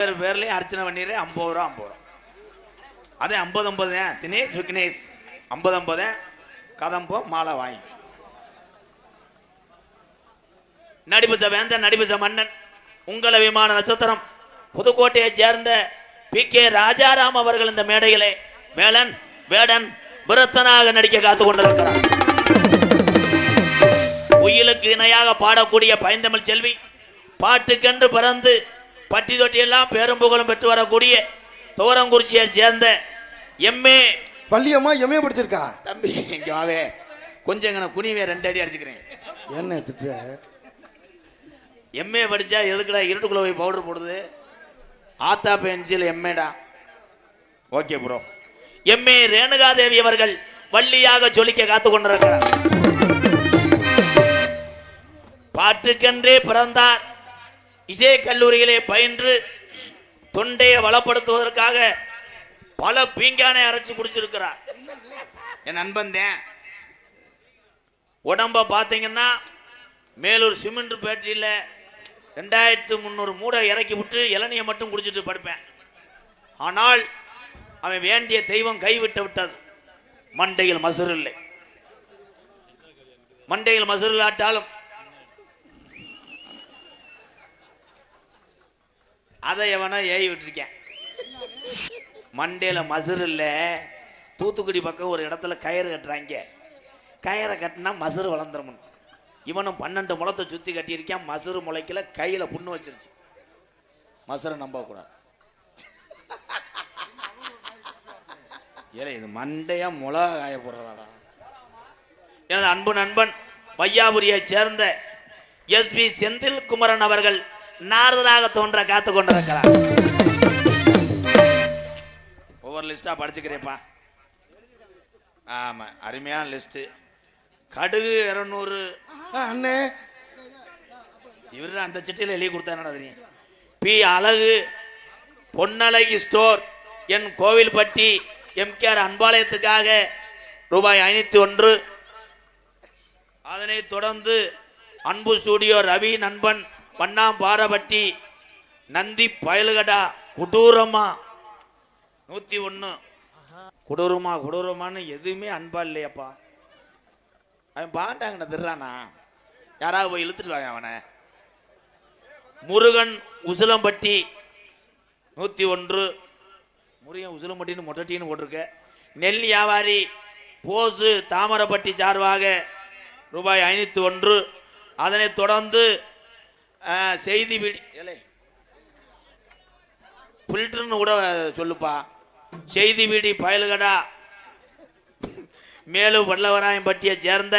பேர் பேர்லயும் அர்ச்சனை பண்ணிடுற ஐம்பது ரூபா ஐம்பது ரூபா. அதே ஐம்பது ஐம்பது தினேஷ் விக்னேஷ். ஐம்பது ஐம்பது கதம்போ மாலை வாங்கி. நடிபுச வேந்த நடிபுச மன்னன் உங்கள விமான நட்சத்திரம். புதுக்கோட்டையை சேர்ந்த பி. கே. ராஜாராம் அவர்கள் இந்த மேடையிலே வேலன் வேடன் விரத்தனாக நடிக்க காத்து கொண்டிருக்கிறார். உயிலுக்கு இணையாக பாடக்கூடிய பைந்தமிழ் செல்வி பாட்டுக்கென்று பிறந்து பட்டி தொட்டியெல்லாம் பேரும் புகழும் பெற்று வரக்கூடிய தோரங்குறிச்சியை சேர்ந்த எம்ஏ. பள்ளியம்மா எம்ஏ படிச்சிருக்கா? தம்பி இங்க வாவே. கொஞ்சம் இங்கே குனிவே ரெண்டு அடி அடிச்சுக்கிறேன். என்ன திட்டுற? எம்ஏ படிச்சா எதுக்குடா இருட்டுக்குள்ள போய் பவுடர் போடுது? ஆத்தா பென்சில் எம்ஏடா. ஓகே ப்ரோ எம்ஏ ரேணுகாதேவி அவர்கள் வள்ளியாக ஜொலிக்க காத்து கொண்டிருக்கிறார். பாட்டுக்கென்றே பிறந்தார். இசை கல்லூரியிலே பயின்று தொண்டையை வளப்படுத்துவதற்காக பல பீங்கானை அரைச்சு குடிச்சிருக்கிறார். என் நண்பன் தான் உடம்ப பார்த்தீங்கன்னா மேலூர் சிமெண்ட் பேட்டரியில் ரெண்டாயிரத்து முந்நூறு மூடை இறக்கி விட்டு இளநியை மட்டும் குடிச்சிட்டு படுப்பேன். ஆனால் அவன் வேண்டிய தெய்வம் கைவிட்டு விட்டது. மண்டையில் மசுறு இல்லை. மண்டையில் மசுறு இல்லாட்டாலும் அதை எவனா ஏறி விட்டுருக்கேன். மண்டையில் மசுறு இல்லை. தூத்துக்குடி பக்கம் ஒரு இடத்துல கயிறு கட்டுறாங்க. கயிறை கட்டினா மசுறு வளர்ந்துரும் இவனும் பன்னெண்டு முளத்தை சுற்றி கட்டியிருக்கான். மசுறு முளைக்கல கையில் புண்ணு வச்சிருச்சு. மசுரை நம்பக்கூடாது ஏன் இது மண்டையாக முளை காய போடுறதாடா. எனது அன்பு நண்பன் வையாபுரியை சேர்ந்த எஸ்பி செந்தில் குமரன் அவர்கள் நாரதராக தோன்ற காத்து கொண்டிருக்கிறார். ஒவ்வொரு லிஸ்டா படிச்சுக்கிறேப்பா ஆமா அருமையான லிஸ்ட் கடுகு இரநூறு. அண்ணே. இவர் அந்த சிட்டியில் எழுதி கொடுத்தா தெரியும்? பி அழகு பொன்னழகி ஸ்டோர் என் கோவில்பட்டி எம்கேஆர் அன்பாலயத்துக்காக ரூபாய் ஐநூத்தி ஒன்று. அதனைத் தொடர்ந்து அன்பு ஸ்டூடியோ ரவி நண்பன் வண்ணாம்பாரபட்டி நந்தி பயலுகடா கொடூரமா? நூத்தி ஒன்று கொடூரமா கொடூரமான்னு எதுவுமே அன்பா இல்லையாப்பா. அவன் பாண்டாங்கண்ண திருறானா? யாராவது போய் இழுத்துட்டு வாங்க அவனை? முருகன் உசிலம்பட்டி நூற்றி ஒன்று முருகன் உசிலம்பட்டின்னு மொட்டட்டின்னு போட்டிருக்க. நெல் வியாபாரி போசு தாமரப்பட்டி சார்பாக ரூபாய் ஐநூற்றி ஒன்று. அதனைத் தொடர்ந்து செய்தி வீடி ஃபில்டர்னு கூட சொல்லுப்பா. செய்தி வீடி பயலுகடா. மேலும் வல்லவராயம்பட்டியை சேர்ந்த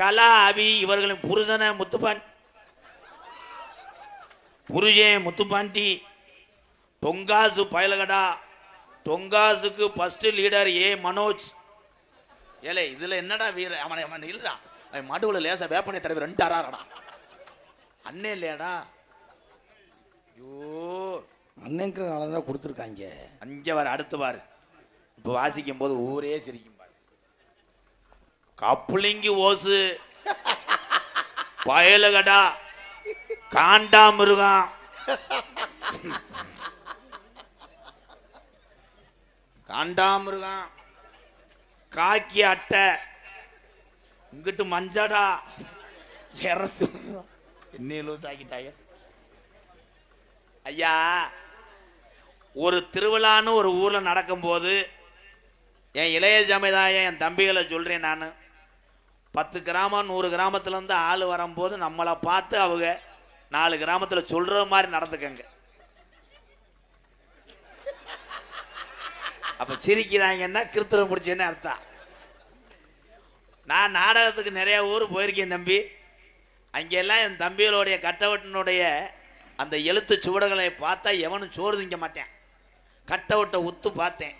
கலா அபி இவர்களின் புருஷன முத்துப்பான் புருஷன் முத்துப்பாண்டி. தொங்காசு பயலுகடா. தொங்காசுக்கு ஃபர்ஸ்ட் லீடர் ஏ மனோஜ். ஏலே இதுல என்னடா வீர அவனை அவன் இல்லடா. அவன் மடுவில் லேசா வேப்பனை தலைவர் ரெண்டு அறாரடா அண்ணே இல்லையாடா? ஐயோ. அண்ணங்கிறதுனால தான் கொடுத்துருக்காங்க. அஞ்ச வார அடுத்து வாரு இப்போ வாசிக்கும் போது ஊரே சிரிக்கும் பாரு. கப்புளிங்கி ஓசு. பயலுகடா. காண்டாமிருகம் காண்டாமிருகம் காக்கி அட்டை. இங்கிட்டு மஞ்சடா. சிரத்து இன்னும் லூஸ் ஆக்கிட்டாங்க ஐயா ஒரு திருவிழான்னு ஒரு ஊரில் நடக்கும்போது என் இளைய சமுதாயம் என் தம்பிகளை சொல்கிறேன் நான். பத்து கிராமம் நூறு கிராமத்துலேருந்து ஆள் வரும்போது நம்மளை பார்த்து அவங்க நாலு கிராமத்தில் சொல்கிற மாதிரி நடந்துக்கங்க. அப்போ சிரிக்கிறாங்கன்னா கிருத்திரம் பிடிச்சேன்னு அர்த்தம். நான் நாடகத்துக்கு நிறையா ஊர் போயிருக்கேன் தம்பி. அங்கெல்லாம் என் தம்பிகளுடைய கட்டவட்டினுடைய அந்த எழுத்து சுவடுகளை பார்த்தா எவனும் சோறு திங்க மாட்டேன். கட்டவட்டை உத்து பார்த்தேன்.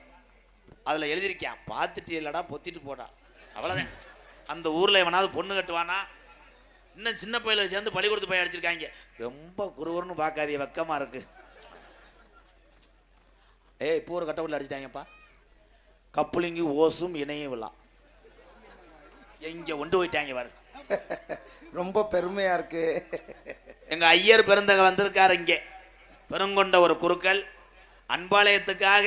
அதில் எழுதியிருக்கேன் பார்த்துட்டு இல்லடா பொத்திட்டு போடா. அவ்வளோதான் அந்த ஊரில் எவனாவது பொண்ணு கட்டுவானா? இன்னும் சின்ன பையில சேர்ந்து பள்ளிக்கூடத்து போய் அடிச்சிருக்காங்க. ரொம்ப குருவர்னு பார்க்காதே வெக்கமாக இருக்கு. ஏய் இப்போ ஒரு கட்டவுட்டில் அடிச்சிட்டாங்கப்பா. கப்புளிங்கி ஓசும் இணையும் விழா. எங்கே கொண்டு போயிட்டாங்க பாரு. ரொம்ப பெருமையா இருக்கு. எங்க ஐயர் பிறந்தங்க வந்திருக்காரு இங்கே. பெருங்கொண்ட ஒரு குருக்கள். அன்பாலயத்துக்காக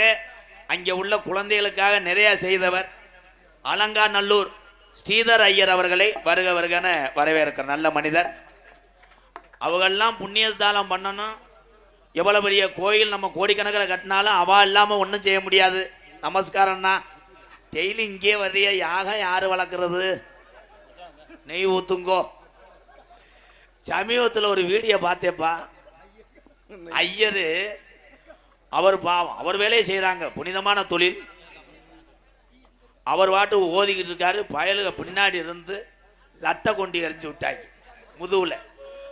அங்கே உள்ள குழந்தைகளுக்காக நிறைய செய்தவர். அலங்காநல்லூர் ஸ்ரீதர் ஐயர் அவர்களை வருக வருகன வரவேற்கிற நல்ல மனிதர். அவங்கெல்லாம் புண்ணியஸ்தானம் பண்ணணும். எவ்வளோ பெரிய கோயில் நம்ம கோடிக்கணக்கில் கட்டினாலும் அவா இல்லாமல் ஒன்றும் செய்ய முடியாது. நமஸ்காரம்னா டெய்லி இங்கே வர்றிய யாக யார் வளர்க்குறது? நெய் ஊத்துங்கோ. சமீபத்தில் ஒரு வீடியோ பார்த்தேப்பா. ஐயர் அவர் பாவம் அவர் வேலையை செய்கிறாங்க புனிதமான தொழில். அவர் பாட்டு ஓதிக்கிட்டு இருக்காரு பயலுக பின்னாடி இருந்து லட்டை கொண்டு எரிஞ்சு விட்டாங்க முதுவில்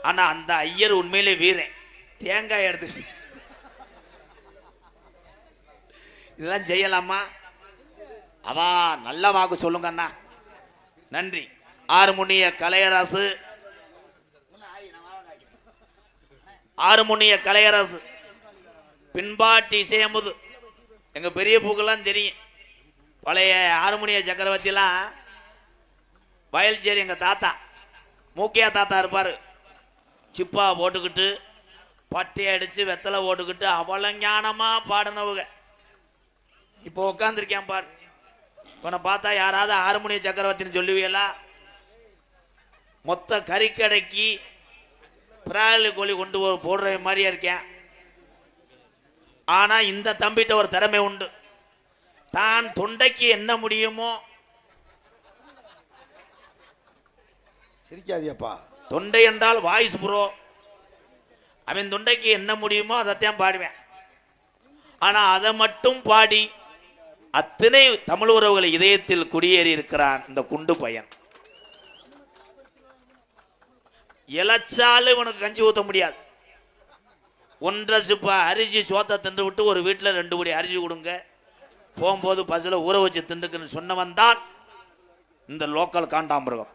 ஆனால் அந்த ஐயர் உண்மையிலே வீரன். தேங்காய் எடுத்து இதெல்லாம் செய்யலாமா? அவா நல்ல வாக்கு சொல்லுங்க அண்ணா. நன்றி. ஆறுமுனிய கலையரசு. ஆறுமுனிய கலையரசு. பின்பாட்டி இசையமுது எங்க பெரிய பூக்கெல்லாம் தெரியும். பழைய ஆறுமுனிய சக்கரவர்த்திலாம் வயல்சேரி எங்க தாத்தா மூக்கியா தாத்தா இருப்பாரு. சிப்பா போட்டுக்கிட்டு பட்டி அடிச்சு வெத்தலை போட்டுக்கிட்டு அவலஞானமா பாடினவுங்க. இப்போ உட்காந்துருக்கேன் பார். இவனை பார்த்தா யாராவது ஆறுமுனிய சக்கரவர்த்தின்னு சொல்லுவீங்களா? மொத்த கறிக்கடைக்கு பிராலி கோழி கொண்டு போடுற மாதிரியா இருக்கேன். ஆனா இந்த தம்பிட்ட ஒரு திறமை உண்டு. தான் தொண்டைக்கு என்ன முடியுமோ சிரிக்காதியப்பா. தொண்டை என்றால் வாய்ஸ் ப்ரோ அவன் தொண்டைக்கு என்ன முடியுமோ அதைத்தான் பாடுவேன். ஆனா அதை மட்டும் பாடி அத்தனை தமிழ் உறவுகளை இதயத்தில் குடியேறி இருக்கிறான் இந்த குண்டு பையன். இளைச்சாலும் இவனுக்கு கஞ்சி ஊற்ற முடியாது. ஒன்றரை சிப்பா அரிசி சோத்தை தின்று விட்டு ஒரு வீட்டில் ரெண்டு படி அரிசி கொடுங்க. போகும்போது பஸ்ஸில் ஊற வச்சு தின்றுக்குன்னு சொன்னவன் தான் இந்த லோக்கல் காண்டாமிருகம்.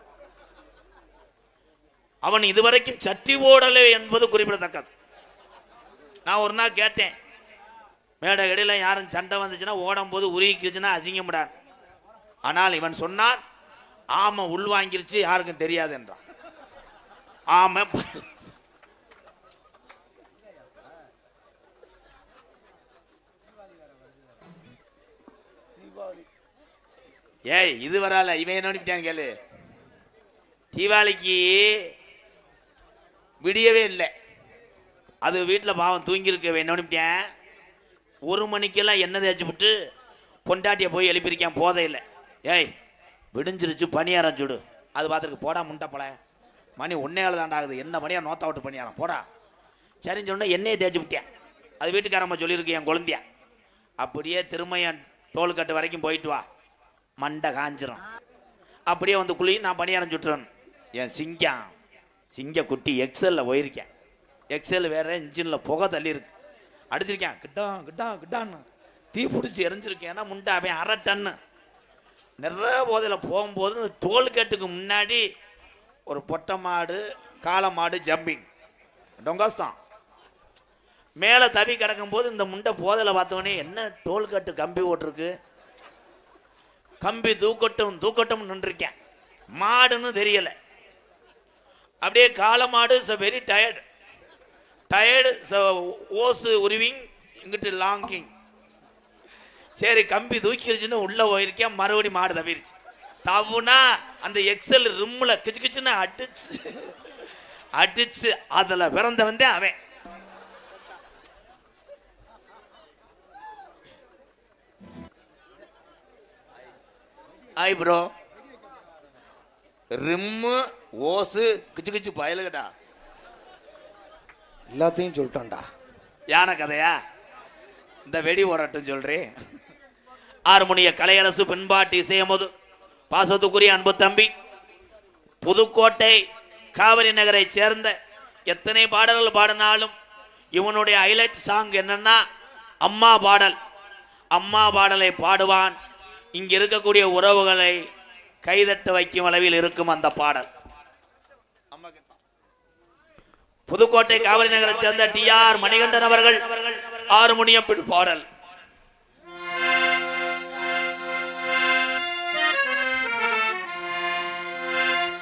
அவன் இதுவரைக்கும் சட்டி ஓடலை என்பது குறிப்பிடத்தக்கது. நான் ஒரு நாள் கேட்டேன் மேடை இடையில யாரும் சண்டை வந்துச்சுன்னா ஓடும்போது உருகிக்கிச்சுன்னா அசிங்கமிடான் ஆனால் இவன் சொன்னான் ஆமை உள்வாங்கிருச்சு யாருக்கும் தெரியாது என்றான். ஆமை. ஏய் இது வரால இவன் என்ன பண்ணிட்டான் கேளு. தீபாவளிக்கு விடியவே இல்லை. அது வீட்டில் பாவம் தூங்கியிருக்க என்ன பண்ணிட்டேன்? ஒரு மணிக்கெல்லாம் எண்ணெய் தேய்ச்சி விட்டு பொண்டாட்டியை போய் எழுப்பியிருக்கேன் போதையில். ஏய் விடிஞ்சிருச்சு பணியாரம் சுடு. அது பார்த்துருக்கு போடா முண்டை போல. மணி ஒன்னே ஏழு தாண்டா ஆகுது. என்ன மணியாக நோத்தா விட்டு பணியாரம் போடா. சரின்னு சொன்னால் என்னையே தேய்ச்சி விட்டேன். அது வீட்டுக்காரம்மா சொல்லியிருக்கு என் குழந்தைய. அப்படியே திரும்ப என் டோல் கட்டு வரைக்கும் போயிட்டு வா. மண்டை காஞ்சிரும். அப்படியே வந்து குழி நான் பணியாரம் சுட்டுறேன். என் சிங்கம் சிங்க குட்டி எக்ஸலில் போயிருக்கேன். எக்ஸல் வேற இன்ஜினில் புகை தள்ளியிருக்கு. அடிச்சிருக்கேன். கிட்டா கிட்டா கிட்டான்னு. தீ பிடிச்சி எரிஞ்சிருக்கேன். ஏன்னா முண்டை அவன் அரை டன்னு. நிறைய போதையில் போகும்போது இந்த டோல்கேட்டுக்கு முன்னாடி ஒரு பொட்டை மாடு காளை மாடு ஜம்பிங் டொங்காஸ்தான் மேலே தவி கிடக்கும்போது இந்த முண்டை போதையில் பார்த்தவொடனே என்ன டோல்கட்டு கம்பி ஓட்டிருக்கு? கம்பி தூக்கட்டும் தூக்கட்டும் நின்றுருக்கேன். மாடுன்னு தெரியலை. அப்படியே காளை மாடு இஸ் வெரி டயர்டு டயர்டு ஓசு உருவிங் இங்கிட்டு லாங்கிங் சரி கம்பி தூக்கிருச்சுன்னு உள்ளே போயிருக்கேன் மறுபடி மாடு தவிருச்சு. தவுனா அந்த எக்ஸல் ரிம்மில் கிச்சு கிச்சுன்னு அடிச்சு அடிச்சு அதில் பிறந்தவன் தான் அவன். ஆய் ப்ரோ ரிம்மு ஓசு கிச்சு கிச்சு பயலுகடா. எல்லாத்தையும் சொல்லிட்டான்டா. யானை கதையா? இந்த வெடி ஓடட்டும் சொல்றேன். ஆறுமுனிய கலையரசு பின்பாட்டு இசையமுது பாசத்துக்குரிய அன்பு தம்பி புதுக்கோட்டை காவிரி நகரை சேர்ந்த எத்தனை பாடல்கள் பாடினாலும் இவனுடைய ஹைலைட் சாங் என்னன்னா அம்மா பாடல். அம்மா பாடலை பாடுவான். இங்க இருக்கக்கூடிய உறவுகளை கைதட்ட வைக்கும் அளவில் இருக்கும் அந்த பாடல். புதுக்கோட்டை காவிரி நகரை சேர்ந்த டி ஆர் மணிகண்டன் அவர்கள் ஆறுமுனியம் பின் பாடல்.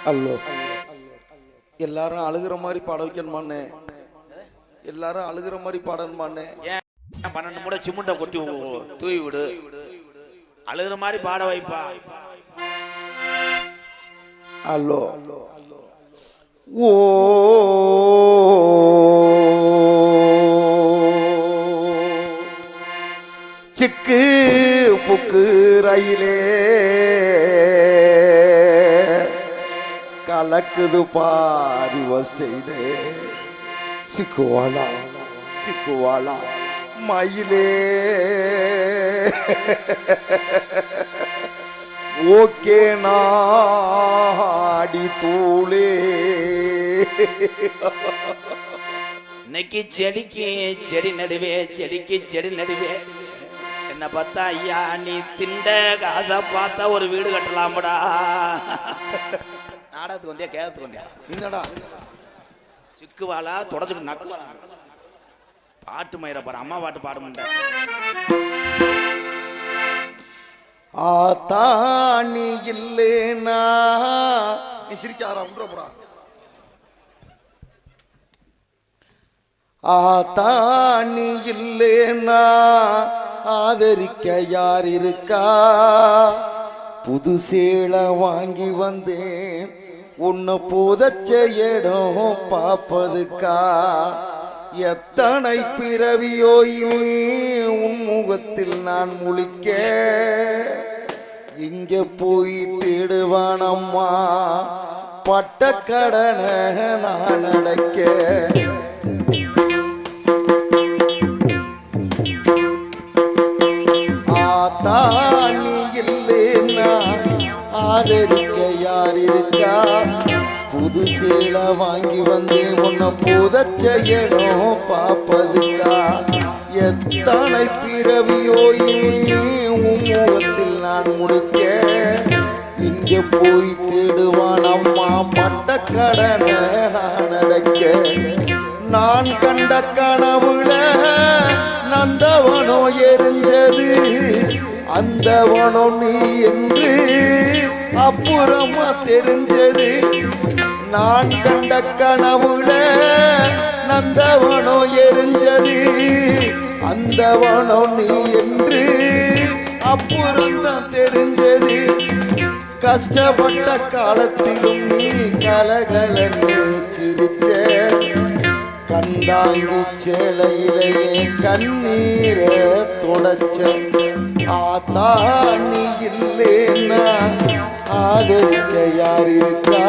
அல்லோ. எல்லாரும் அழுகிற மாதிரி பாட வைக்கணுமான்னு எல்லாரும் அழுகிற மாதிரி பாடணுமா அண்ணே ஏன் பன்னெண்டு மூட சிமுண்டை கொட்டி தூவி விடு. அழுகிற மாதிரி பாட வைப்பா. ஹலோ ஓ. சிக்கு புக்கு ரயிலே. கலக்குது பாரி வஸ்டையிலே சிக்குவாளா சிக்குவாலா மயிலே. ஓகே நாடி தூளே. இன்னைக்கு செடிக்கு செடி நடுவே செடிக்கு செடி நடுவே. என்ன பார்த்தா ஐயா நீ திண்ட காசை பார்த்தா ஒரு வீடு கட்டலாம்டா. நாடகத்துக்கு வந்தியா கேரத்துக்கு வந்தியா? என்னடா? சிக்குவாளா தொடச்சுக்கு நக்குவாளா? பாட்டு மயிர பாரு அம்மா பாட்டு பாட முடியல ஆத்தாணி இல்லேனா? நீ சிரிக்காரா உன்றப்படா ஆத்தாணி இல்லேனா? ஆதரிக்க யார் இருக்கா? புது சேலை வாங்கி வந்தேன். உன்னை புதச்ச இடம் பார்ப்பதுக்கா? எத்தனை பிறவியோ இனி உன் முகத்தில் நான் முழிக்க? இங்க போய் தேடுவானம்மா பட்ட கடனை நான் அடைக்க. ஆத்தா நீ இருக்கா புது சேலை வாங்கி வந்து உன்னை புதச்ச செய்யணும் பார்ப்பதுக்கா? எத்தனை பிறவியோ இனி உன் நான் முடிக்க இங்க போய் தேடுவான் அம்மா பட்ட கடனை நான் அடைக்க. நான் கண்ட கனவுல நந்தவனோ எரிஞ்சது அந்தவனோ நீ என்று அப்புறமா தெரிஞ்சது நான் கண்ட கனவுல நந்தவனோ எரிஞ்சது. அந்தவனோ நீ என்று அப்புறம் தான் தெரிஞ்சது. கஷ்டப்பட்ட காலத்திலும் நீ கலகலன்னு சிரிச்ச கண்டாங்கி சேலையிலேயே கண்ணீரை தொடச்ச. ஆத்தா நீ இல்லைன்னா ஆதரிக்க யார் இருக்கா?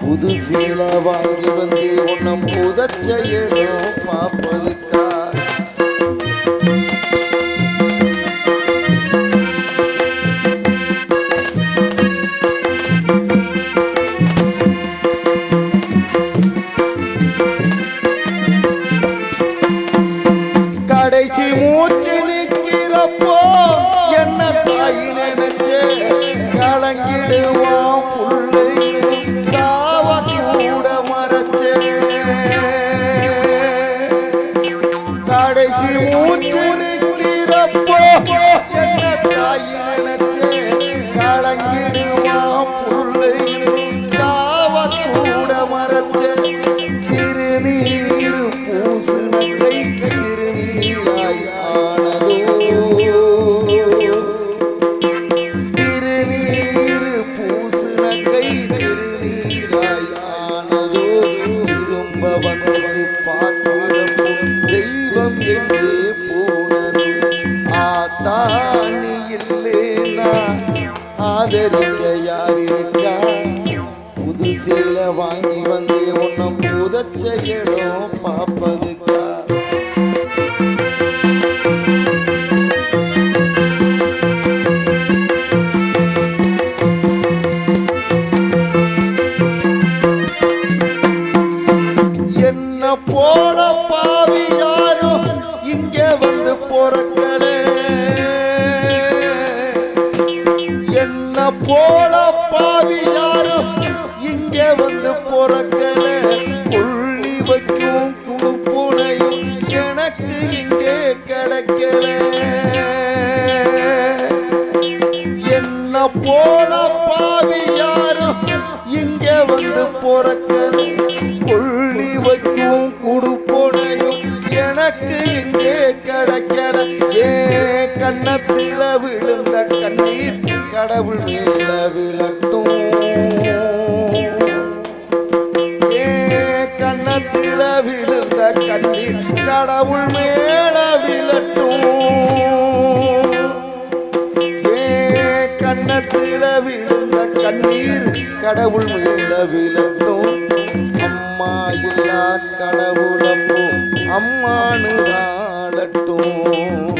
புது சீலை வாங்கி வந்து உன்னம் புதச்ச இடம் பார்ப்பதுக்கா? பூசு இங்க விழுந்த கண்ணீர் கடவுள் மேல விழட்டும் அம்மா இல்லா கடவுளப்போ அம்மானு ஆளட்டும்.